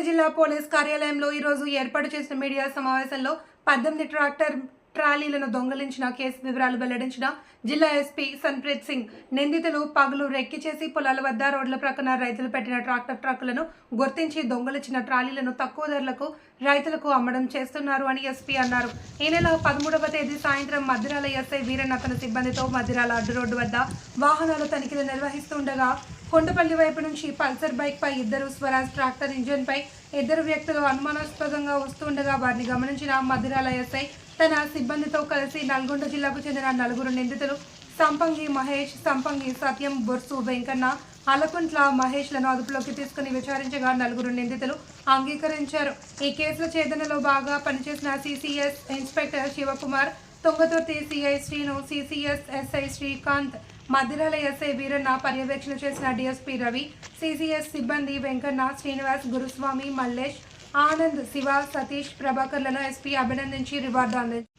జిల్లా పోలీస్ కార్యాలయంలో ఈరోజు ఏర్పాటు చేసిన మీడియా సమావేశంలో పద్దెనిమిది ట్రాక్టర్ ట్రాలీలను దొంగలించిన కేసు వివరాలు వెల్లడించిన జిల్లా ఎస్పీ సన్ప్రీత్ సింగ్ నిందితులు పగులు రెక్కి చేసి పొలాల వద్ద రోడ్ల ప్రక్కన రైతులు పెట్టిన ట్రాక్టర్ ట్రక్కులను గుర్తించి దొంగలించిన ట్రాలీలను తక్కువ ధరలకు రైతులకు అమ్మడం చేస్తున్నారు అని ఎస్పీ అన్నారు. ఈ నెల పదమూడవ తేదీ సాయంత్రం మధ్యరాల ఎస్ఐ వీరన్న తన సిబ్బందితో మధ్యరాల అడ్డు రోడ్డు వద్ద వాహనాల తనిఖీలు నిర్వహిస్తుండగా కొండపల్లి వైపు నుంచి పల్సర్ బైక్పై ఇద్దరు స్వరాజ్ ట్రాక్టర్ ఇంజిన్పై ఇద్దరు వ్యక్తులు అనుమానాస్పదంగా వస్తుండగా వారిని గమనించిన మధురాల ఎస్ఐ తన సిబ్బందితో కలిసి నల్గొండ జిల్లాకు చెందిన నలుగురు నిందితులు సంపంగి మహేష్ సంపంగి సత్యం బొర్సు వెంకన్న అలకుంట్ల మహేష్లను అదుపులోకి తీసుకుని విచారించగా నలుగురు నిందితులు అంగీకరించారు. ఈ కేసుల ఛేదనలో బాగా పనిచేసిన CCS inspector Shivakumar Tungaturthi CI Srinu CCS SI Srikanth Madhirala SI Veeranna పర్యవేక్షణ చేసిన డిఎస్పీ రవి సిసిఎస్ సిబ్బంది వెంకన్న శ్రీనివాస్ గురుస్వామి మల్లేష్ ఆనంద్ శివ సతీష్ ప్రభాకర్లను ఎస్పీ అభినందించి రివార్డు అందించారు.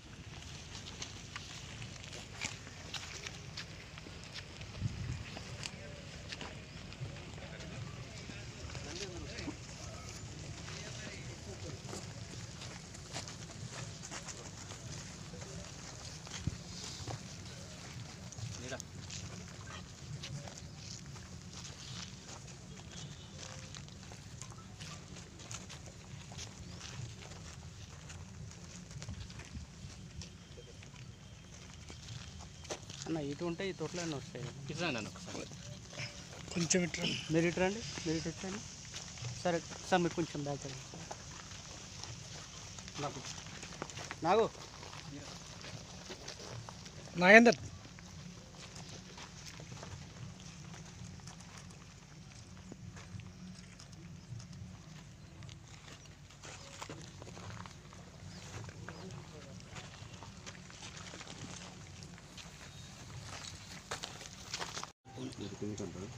అన్న ఇటు ఉంటే ఈ తోటలోనే వస్తాయి. ఇట్లా నన్ను ఒకసారి. కొంచెం ఇట్లా మీరు ఇటు రండి మీరు ఇటు వచ్చండి సరే సార్ మీరు కొంచెం బ్యాక్ రండి నాకు నాగు నాగేందర్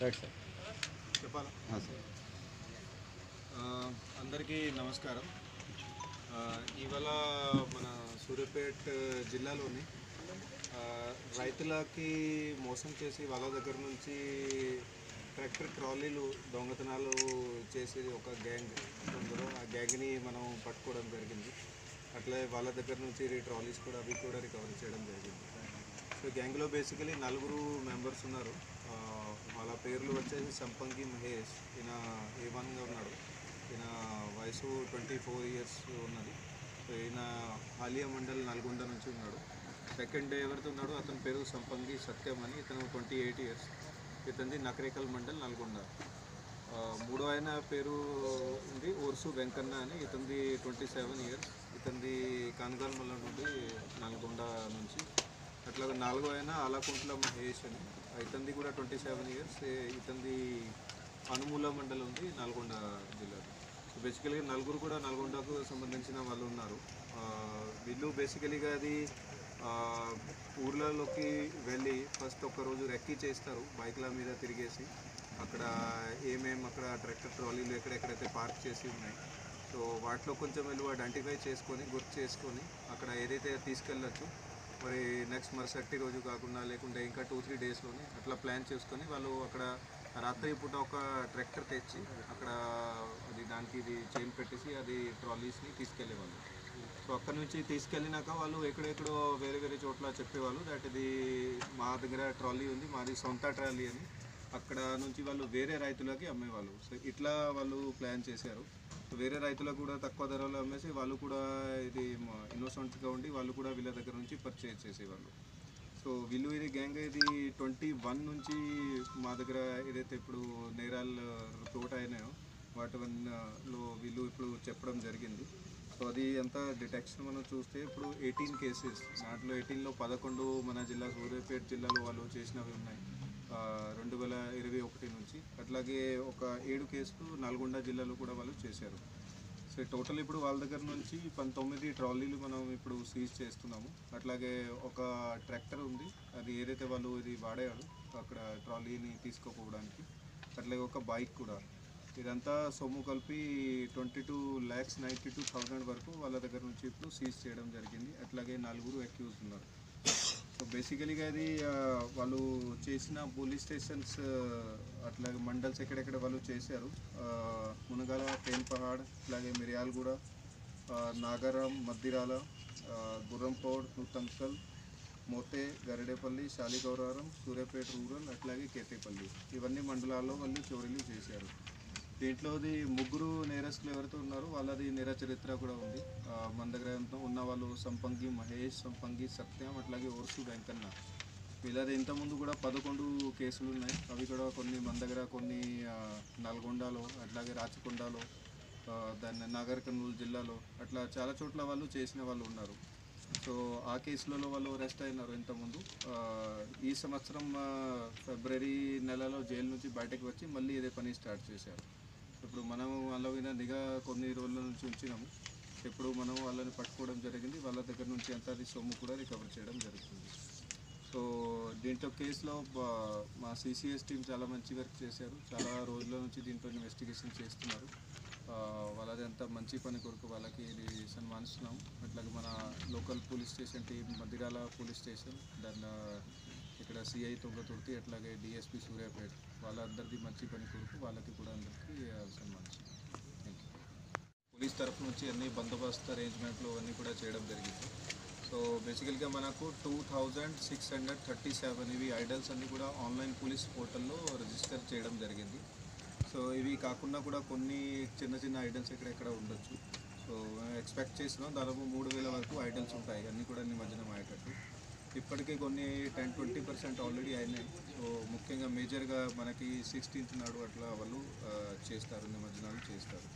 రైట్ సార్. చెప్పాలా ఆ, అందరికీ నమస్కారం. ఇవాళ మన సూర్యాపేట్ జిల్లాలోని రైతులకి మోసం చేసి వాళ్ళ దగ్గర నుంచి ట్రాక్టర్ ట్రాలీలు దొంగతనాలు చేసేది ఒక గ్యాంగ్. అందులో ఆ గ్యాంగ్ని మనం పట్టుకోవడం జరిగింది. అట్లే వాళ్ళ దగ్గర నుంచి ఈ ట్రాలీస్ కూడా అవి కూడా రికవర్ చేయడం జరిగింది. సో గ్యాంగ్లో బేసికలీ నలుగురు మెంబర్స్ ఉన్నారు. వాళ్ళ పేర్లు వచ్చేసి సంపంగి మహేష్. ఈయన ఏ వన్గా ఉన్నాడు. ఈయన వయసు ట్వంటీ ఫోర్ ఇయర్స్ ఉన్నది. సో ఈయన ఆలియా మండల్ నల్గొండ నుంచి ఉన్నాడు. సెకండ్ ఎవరితో ఉన్నాడు అతని పేరు సంపంగి సత్యం అని ఇతను ట్వంటీ ఎయిట్ ఇయర్స్ ఇతనిది నకరేకల్ మండల్ నల్గొండ. మూడో ఆయన పేరు ఉంది ఓర్సు వెంకన్న అని. ఇతనిది ట్వంటీ సెవెన్ ఇయర్స్ ఇతనిది కానగాల్మల్ల నుండి నల్గొండ నుంచి. అట్లా నాలుగో ఆయన అలాకుంట్ల మహేష్ అని. ఇతనిది కూడా ట్వంటీ సెవెన్ ఇయర్స్ ఇతనిది అనుమూల మండలం ఉంది నల్గొండ జిల్లాలో సో బేసికలీగా నలుగురు కూడా నల్గొండకు సంబంధించిన వాళ్ళు ఉన్నారు. వీళ్ళు బేసికలీగా అది ఊర్లలోకి వెళ్ళి ఫస్ట్ ఒక రోజు రెక్కీ చేస్తారు బైక్ల మీద తిరిగేసి. అక్కడ ఏమేమి అక్కడ ట్రాక్టర్ ట్రాలీలు ఎక్కడెక్కడైతే పార్క్ చేసి ఉన్నాయి సో వాటిలో కొంచెం వెళ్ళి ఐడెంటిఫై చేసుకొని గుర్తు చేసుకొని అక్కడ ఏదైతే తీసుకెళ్ళచ్చు మరి నెక్స్ట్ మరుసటి రోజు కాకుండా లేకుంటే ఇంకా టూ త్రీ డేస్లోనే అట్లా ప్లాన్ చేసుకొని వాళ్ళు అక్కడ రాత్రి పూట ఒక ట్రాక్టర్ తెచ్చి అక్కడ అది దానికి ఇది చైన్ పెట్టేసి అది ట్రాలీస్ని తీసుకెళ్ళేవాళ్ళు. సో అక్కడ నుంచి తీసుకెళ్ళినాక వాళ్ళు ఎక్కడెక్కడో వేరే వేరే చోట్ల చెప్పేవాళ్ళు. దట్ ఇది మా దగ్గర ట్రాలీ ఉంది మాది సొంత ట్రాలీ అని. అక్కడ నుంచి వాళ్ళు వేరే రైతులకి అమ్మేవాళ్ళు. సో ఇట్లా వాళ్ళు ప్లాన్ చేశారు. వేరే రైతులకు కూడా తక్కువ ధరలో అమ్మేసి వాళ్ళు కూడా ఇది ఇన్నోసెంట్గా ఉండి వాళ్ళు కూడా వీళ్ళ దగ్గర నుంచి పర్చేజ్ చేసేవాళ్ళు. సో వీళ్ళు ఇది గ్యాంగ్ ఇది ట్వంటీ వన్ నుంచి మా దగ్గర ఏదైతే ఇప్పుడు నేరాలు తోట అయినాయో వాటి వన్లో వీళ్ళు ఇప్పుడు చెప్పడం జరిగింది. సో అది అంతా డిటెక్షన్ మనం చూస్తే ఇప్పుడు ఎయిటీన్ కేసెస్ దాంట్లో ఎయిటీన్లో పదకొండు మన జిల్లా సూర్యాపేట జిల్లాలో వాళ్ళు చేసినవి ఉన్నాయి. రెండు వేల ఇరవై ఒకటి నుంచి. అట్లాగే ఒక ఏడు కేసులు నల్గొండ జిల్లాలో కూడా వాళ్ళు చేశారు. సో టోటల్ ఇప్పుడు వాళ్ళ దగ్గర నుంచి పంతొమ్మిది ట్రాలీలు మనం ఇప్పుడు సీజ్ చేస్తున్నాము. అట్లాగే ఒక ట్రాక్టర్ ఉంది. అది ఏదైతే వాళ్ళు ఇది వాడారు అక్కడ ట్రాలీని తీసుకోపోవడానికి. అట్లాగే ఒక బైక్ కూడా. ఇదంతా సొమ్ము కలిపి twenty two lakhs ninety two thousand వరకు వాళ్ళ దగ్గర నుంచి ఇప్పుడు సీజ్ చేయడం జరిగింది. అట్లాగే నలుగురు అక్యూజ్ ఉన్నారు. సో బేసికలీగా అది వాళ్ళు చేసిన పోలీస్ స్టేషన్స్ అట్లాగే మండల్స్ ఎక్కడెక్కడ వాళ్ళు చేశారు. ఆ, మునగాల తేన్పహాడ్ అట్లాగే మిర్యాలగూడ నాగారాం మద్దిరాల గుర్రంపౌడ్ నూతంకల్ మోతే గరిడేపల్లి శాలిగౌరారం సూర్యాపేట రూరల్ అట్లాగే కేతేపల్లి. ఇవన్నీ మండలాల్లో వాళ్ళు చోరీలు చేశారు. దీంట్లోది ముగ్గురు నేరస్తులు ఎవరైతే ఉన్నారో వాళ్ళది నేర చరిత్ర కూడా ఉంది. మన దగ్గర ఉన్న వాళ్ళు సంపంగి మహేష్ సంపంగి సత్యం అట్లాగే ఓర్సు వెంకన్న. వీళ్ళది ఇంతకుముందు కూడా పదకొండు కేసులు ఉన్నాయి. అవి కూడా కొన్ని మన దగ్గర కొన్ని నల్గొండలో అట్లాగే రాచకొండలో దాన్ని నాగర్ కర్నూలు జిల్లాలో అట్లా చాలా చోట్ల వాళ్ళు చేసిన వాళ్ళు ఉన్నారు. సో ఆ కేసులలో వాళ్ళు అరెస్ట్ అయినారు ఇంతకుముందు. ఈ సంవత్సరం ఫిబ్రవరి నెలలో జైలు నుంచి బయటకు వచ్చి మళ్ళీ ఇదే పని స్టార్ట్ చేశారు. ఇప్పుడు మనం వాళ్ళ మీద నిఘా కొన్ని రోజుల నుంచి ఉంచినాము. ఇప్పుడు మనం వాళ్ళని పట్టుకోవడం జరిగింది. వాళ్ళ దగ్గర నుంచి ఎంత సొమ్ము కూడా రికవర్ చేయడం జరుగుతుంది. సో దీంట్లో కేసులో మా సిసిఎస్ టీం చాలా మంచి వర్క్ చేశారు. చాలా రోజుల నుంచి దీంట్లో ఇన్వెస్టిగేషన్ చేస్తున్నారు. వాళ్ళదంతా వాళ్ళది అంతా మంచి పని కొరకు వాళ్ళకి ఇది సన్మానిస్తున్నాం అట్లాగే మన local police station team Madhirala police station దాని ఇక్కడ సిఐ తొంగతుర్తి అట్లాగే డిఎస్పి సూర్యాపేట వాళ్ళందరిది మంచి పని కొరకు వాళ్ళకి కూడా అందరికీ సన్మానించి థ్యాంక్ యూ పోలీస్ తరఫు నుంచి అన్ని బందోబస్తు అరేంజ్మెంట్లు అన్నీ కూడా చేయడం జరిగింది. సో బేసికల్గా మనకు two thousand six hundred thirty seven ఇవి ఐడల్స్ అన్నీ కూడా ఆన్లైన్ పోలీస్ పోర్టల్లో రిజిస్టర్ చేయడం జరిగింది. సో ఇవి కాకుండా కూడా కొన్ని చిన్న చిన్న ఐడల్స్ ఎక్కడెక్కడ ఉండొచ్చు. సో ఎక్స్పెక్ట్ చేసినాం. దాదాపు మూడు వేల వరకు ఐడల్స్ ఉంటాయి. అన్నీ కూడా నిమజ్జనం అయ్యేటట్టు. ఇప్పటికే కొన్ని టెన్ ట్వంటీ పర్సెంట్ ఆల్రెడీ అయినాయి. సో ముఖ్యంగా మేజర్గా మనకి సిక్స్టీన్త్ నాడు అట్లా వాళ్ళు చేస్తారు నిమజ్జనాలు చేస్తారు.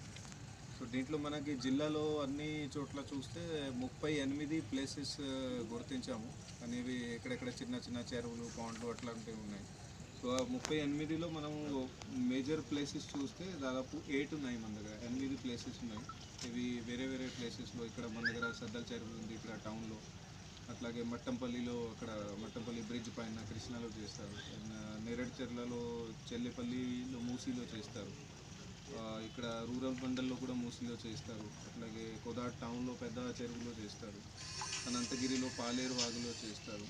సో దీంట్లో మనకి జిల్లాలో అన్ని చోట్ల చూస్తే ముప్పై ఎనిమిది ప్లేసెస్ గుర్తించాము. అనేవి ఎక్కడెక్కడ చిన్న చిన్న చెరువులు పాండ్లు అట్లాంటివి ఉన్నాయి. సో ఆ ముప్పై ఎనిమిదిలో మనం మేజర్ ప్లేసెస్ చూస్తే దాదాపు ఎయిట్ ఉన్నాయి మన దగ్గర. ఎనిమిది ప్లేసెస్ ఉన్నాయి. ఇవి వేరే వేరే ప్లేసెస్లో ఇక్కడ మన దగ్గర సద్దల చెరువు ఉంది ఇక్కడ టౌన్లో. అట్లాగే మట్టంపల్లిలో అక్కడ మట్టంపల్లి బ్రిడ్జ్ పైన కృష్ణలో చేస్తారు. అండ్ చెల్లెపల్లిలో చెల్లిపల్లిలో మూసీలో చేస్తారు. ఇక్కడ రూరల్ మండల్లో కూడా మూసీలో చేస్తారు. అట్లాగే కోదాడ్ టౌన్లో పెద్ద చెరువులో చేస్తారు. అనంతగిరిలో పాలేరు వాగులో చేస్తారు.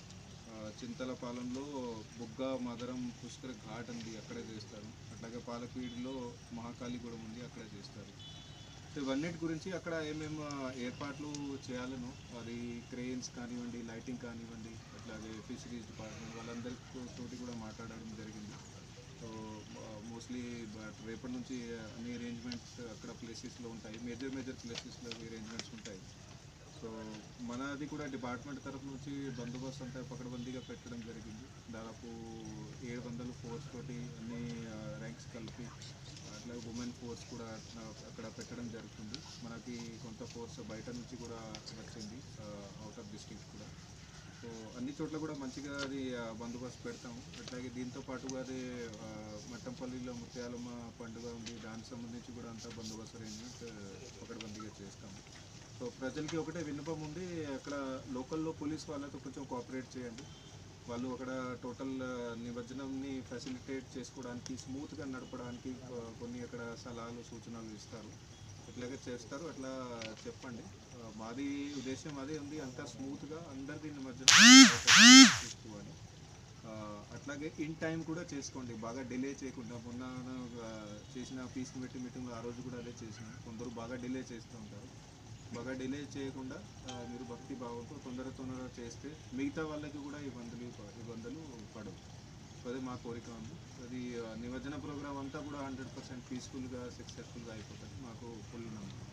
చింతలపాలెంలో బుగ్గ మదరం పుష్కర ఘాట్ ఉంది అక్కడే చేస్తారు. అట్లాగే పాలపీడిలో మహాకాళిగూడెం ఉంది అక్కడే చేస్తారు. ఇవన్నిటి గురించి అక్కడ ఏమేమి ఏర్పాట్లు చేయాలను అది క్రెయిన్స్ కానివ్వండి లైటింగ్ కానివ్వండి అట్లాగే ఫిషరీస్ డిపార్ట్మెంట్ వాళ్ళందరితో తోటి కూడా మాట్లాడడం జరిగింది. సో మోస్ట్లీ బట్ రేపటి నుంచి అన్ని అరేంజ్మెంట్స్ అక్కడ ప్లేసెస్లో ఉంటాయి. మేజర్ మేజర్ ప్లేసెస్లో అరేంజ్మెంట్స్ ఉంటాయి. సో మనది కూడా డిపార్ట్మెంట్ తరఫు నుంచి బందోబస్తు అంతా పకడ్బందీగా పెట్టడం జరిగింది. దాదాపు ఏడు వందలు ఫోర్స్ తోటి అన్ని ర్యాంక్స్ కలిపి అట్లా ఉమెన్ ఫోర్స్ కూడా అక్కడ పెట్టడం జరుగుతుంది. మనకి కొంత ఫోర్స్ బయట నుంచి కూడా వచ్చింది అవుట్ ఆఫ్ డిస్ట్రిక్ట్ కూడా. సో అన్ని చోట్ల కూడా మంచిగా అది బందోబస్తు పెడతాము. అట్లాగే దీంతో పాటుగా అది మట్టంపల్లిలో ముత్యాలమ్మ పండుగ ఉంది. దానికి సంబంధించి కూడా అంతా బందోబస్తు అరేంజ్మెంట్ పకడ్బందీగా చేస్తాము. సో ప్రజలకి ఒకటే విన్నపం ఉంది అక్కడ లోకల్లో పోలీస్ వాళ్ళతో కొంచెం కోఆపరేట్ చేయండి. వాళ్ళు అక్కడ టోటల్ నిమజ్జనంని ఫెసిలిటేట్ చేసుకోవడానికి స్మూత్గా నడపడానికి కొన్ని సలహాలు సూచనలు ఇస్తారు. ఎట్లాగే చేస్తారు అట్లా చెప్పండి. మాది ఉద్దేశం అదే ఉంది. అంతా స్మూత్గా అందరు దీని మధ్య తీసుకోవాలి. అట్లాగే ఇన్ టైం కూడా చేసుకోండి. బాగా డిలే చేయకుండా మొన్న చేసిన పీస్ కమిటీ మీటింగ్లో ఆ రోజు కూడా అదే చేసిన. కొందరు బాగా డిలే చేస్తూ ఉంటారు. బాగా డిలే చేయకుండా మీరు భక్తి భావంతో తొందర తొందరగా చేస్తే మిగతా వాళ్ళకి కూడా ఇబ్బందులు ఇబ్బందులు పడవు. అదే మా కోరిక ఉంది. అది ఆ, నిమజ్జన ప్రోగ్రామ్ అంతా కూడా హండ్రెడ్ పర్సెంట్ పీస్ఫుల్గా సక్సెస్ఫుల్గా అయిపోతుంది. మాకు ఫుల్ నమ్మకం.